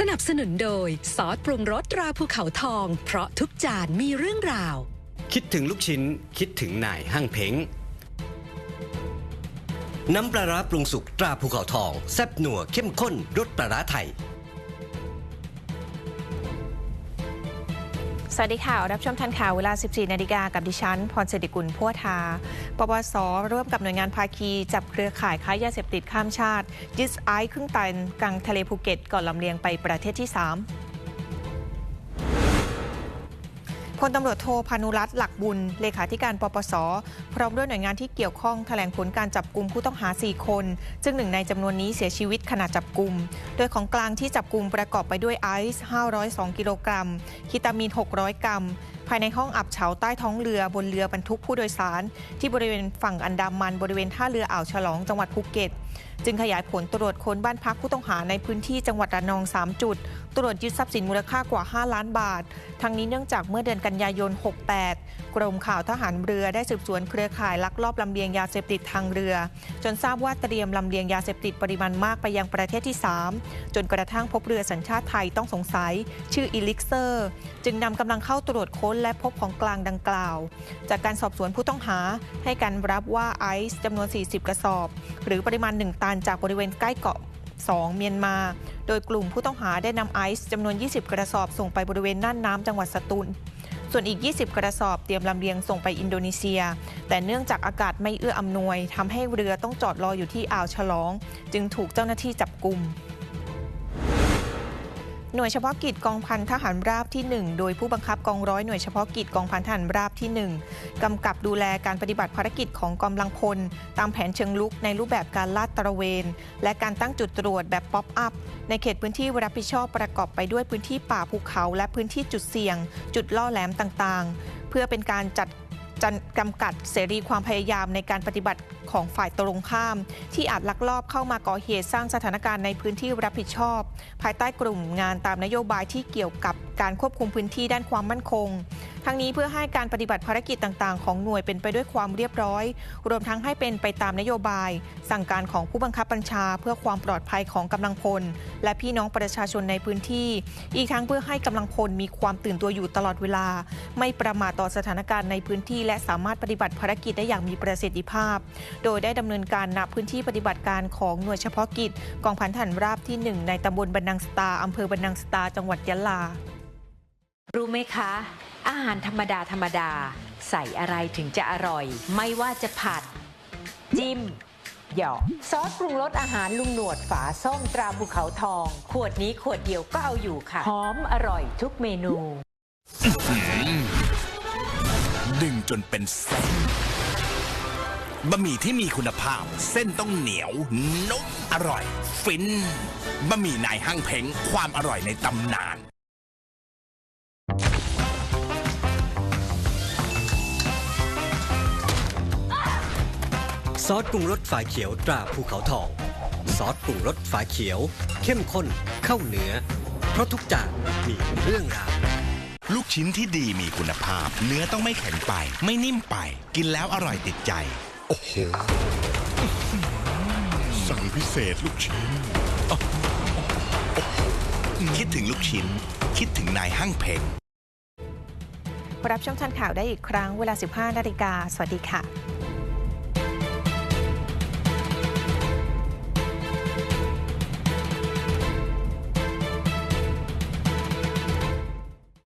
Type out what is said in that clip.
สนับสนุนโดยซอสปรุงรสตราภูเขาทอง เพราะทุกจานมีเรื่องราว คิดถึงลูกชิ้น คิดถึงนายห้างเพ้ง น้ำปลาร้าปรุงสุกตราภูเขาทอง แซ่บนัวเข้มข้นรสปลาร้าไทย สวัสดีค่ะ รับชมทันข่าวเวลา 14 นาฬิกากับดิฉัน พรเศรษฐกุลพัวทา ปปส ร่วมกับหน่วยงานภาคีจับเครือข่ายค้ายาเสพติดข้ามชาติยึดไอซ์ครึ่งตันกลางทะเลภูเก็ตก่อนลำเลียงไปประเทศที่ 3 พลตำรวจโทพานุรัตน์หลักบุญ เลขาธิการปปส พร้อมด้วยหน่วยงานที่เกี่ยวข้องแถลงผลการจับกลุ่มผู้ต้องหา 4 คน ซึ่งหนึ่งในจำนวนนี้เสียชีวิตขณะจับกลุ่ม โดยของกลางที่จับกลุ่มประกอบไปด้วยไอซ์ 502 กิโลกรัม คิตามีน 600 กรัม ภายในห้องอับเฉาใต้ท้องเรือบนเรือบรรทุกผู้โดยสาร ที่บริเวณฝั่งอันดามันบริเวณท่าเรืออ่าวฉลองจังหวัดภูเก็ต จึงขยายผลตรวจค้นบ้านพักผู้ต้องหาในพื้นที่จังหวัดระนอง 3 จุด ตรวจยึดทรัพย์สินมูลค่ากว่า 5 ล้านบาท ทั้งนี้เนื่องจากเมื่อเดือนกันยายน 68 กรมข่าวทหารเรือได้สืบสวนเครือข่ายลักลอบลำเลียงยาเสพติดทางเรือ จนทราบว่าเตรียมลำเลียงยาเสพติดปริมาณมากไปยังประเทศที่ 3 จนกระทั่งพบเรือสัญชาติไทยต้องสงสัย ชื่ออีลิกเซอร์ จึงนำกำลังเข้าตรวจค้นและพบของกลางดังกล่าว จากการสอบสวนผู้ต้องหาให้การรับว่าไอซ์จำนวน 40 กระสอบ หรือปริมาณ 1 ตันจากบริเวณใกล้เกาะ 2 เมียนมา โดยกลุ่มผู้ต้องหาได้นำไอซ์จำนวน 20 กระสอบส่งไปบริเวณน่านน้ำจังหวัดสตูล ส่วนอีก 20 กระสอบเตรียมลำเลียงส่งไปอินโดนีเซีย แต่เนื่องจากอากาศไม่เอื้ออำนวยทำให้เรือต้องจอดรออยู่ที่อ่าวฉลอง จึงถูกเจ้าหน้าที่จับกลุ่ม หน่วยเฉพาะกิจกองพันทหารราบที่ 1 โดยผู้บังคับกองร้อยหน่วยเฉพาะกิจกองพันทหารราบที่ 1 กำกับดูแลการปฏิบัติภารกิจของกำลังพล ตามแผนเชิงลุกในรูปแบบการลาดตระเวน และการตั้งจุดตรวจแบบป๊อปอัพ ในเขตพื้นที่รับผิดชอบประกอบไปด้วยพื้นที่ป่าภูเขา และพื้นที่จุดเสี่ยง จุดล่อแหลมต่างๆ เพื่อเป็นการจัดจกำกัดเสรีความพยายามในการปฏิบัติของฝ่ายตรงข้าม ที่อาจลักลอบเข้ามาก่อเหตุสร้างสถานการณ์ในพื้นที่รับผิดชอบ ภายใต้กลุ่มงานตามนโยบายที่เกี่ยวกับการควบคุมพื้นที่ด้านความมั่นคงทั้งนี้เพื่อให้การปฏิบัติภารกิจต่างๆ ของหน่วยเป็นไปด้วยความเรียบร้อย รวมทั้งให้เป็นไปตามนโยบาย สั่งการของผู้บังคับบัญชา เพื่อความปลอดภัยของกำลังพล และพี่น้องประชาชนในพื้นที่ อีกทั้งเพื่อให้กำลังพลมีความตื่นตัวอยู่ตลอดเวลา ไม่ประมาทต่อสถานการณ์ในพื้นที่ และสามารถปฏิบัติภารกิจได้อย่างมีประสิทธิภาพโดยได้ดำเนินการณพื้นที่ปฏิบัติการของหน่วยเฉพาะกิจ กองพันทหารราบที่ 1 ในตำบลบันนังสตาอำเภอบันนังสตา จังหวัดยะลา รู้ไหมคะ อาหารธรรมดาธรรมดา ใส่อะไรถึงจะอร่อย ไม่ว่าจะผัด จิ้มหยอกซอสปรุงรสอาหารลุงหนวดฝาส้มตราภูเขาทอง ขวดนี้ขวดเดียวก็เอาอยู่ค่ะ หอมอร่อยทุกเมนู ดึงจนเป็นเส้น บะหมี่ที่มีคุณภาพ เส้นต้องเหนียวนุ่มอร่อย ฟินบะหมี่นายห้างเพ้งความอร่อยในตำนาน ซอสปรุงรสฝาเขียวตราภูเขาทอง ซอสปรุงรสฝาเขียว เข้มข้นเข้าเนื้อ เพราะทุกจานมีเรื่องราวลูกชิ้นที่ดีมีคุณภาพ เนื้อต้องไม่แข็งไป ไม่นิ่มไป กินแล้วอร่อยติดใจ โอ้โห สั่งพิเศษลูกชิ้น คิดถึงลูกชิ้น คิดถึงนายห้างเพ้งรับชมทันข่าวได้อีกครั้งเวลา 15 นาฬิกา สวัสดีค่ะ